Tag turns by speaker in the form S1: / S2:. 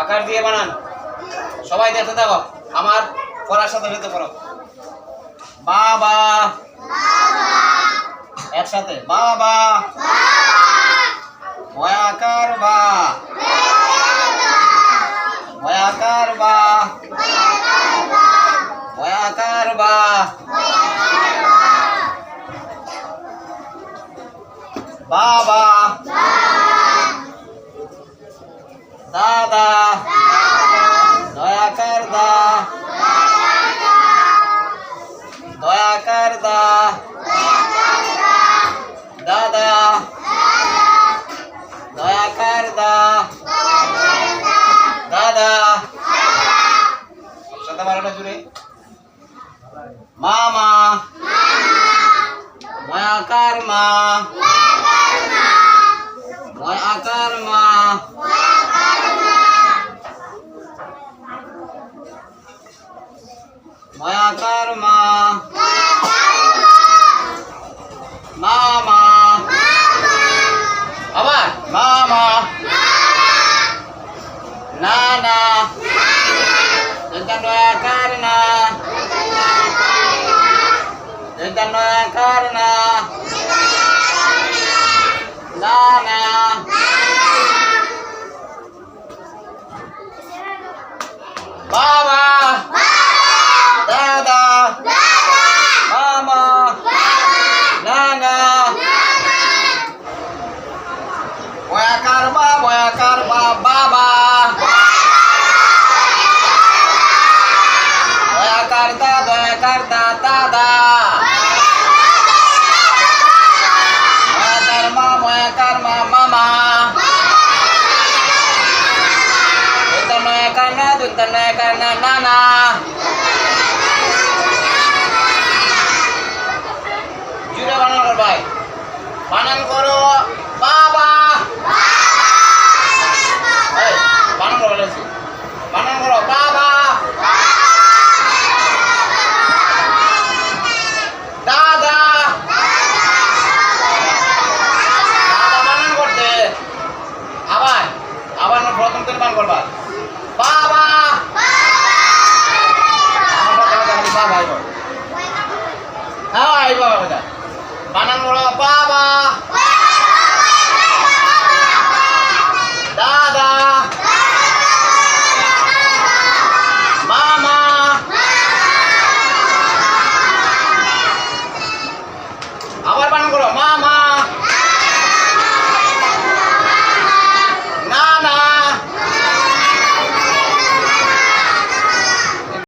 S1: আকার দিয়ে বানান। সবাই দেখতে থাকো, আমার পড়ার সাথে সাথে পড়ো বাবা। একসাথে, বাবা। বয়াকার বা। বয়াকার বা। বয়াকার বা। বাবা। দাদা। দয়াকার দা দয়াকার দা দাদা। দয়াকার দা দাদা। সাথে বারোটা জুড়ে। মামা। ময়াকার মা ময়াকার মা ময়াকার মা মামা আবার মামা না না doa karena Tentang doa karena Nana Mama Dada করতা দয়া করতা দাদা কর্মা ময়া কর্মা মামা। নয়া কান্না দুন্ত নয়া কান্না নানা। জুড়ে ভাই। বানান কেমন করবা? বাবা! বাবা হ্যাঁ এই বাবা কথা বানান বলো, বাবা! দাদা! মামা! আবার বানান করো, মা!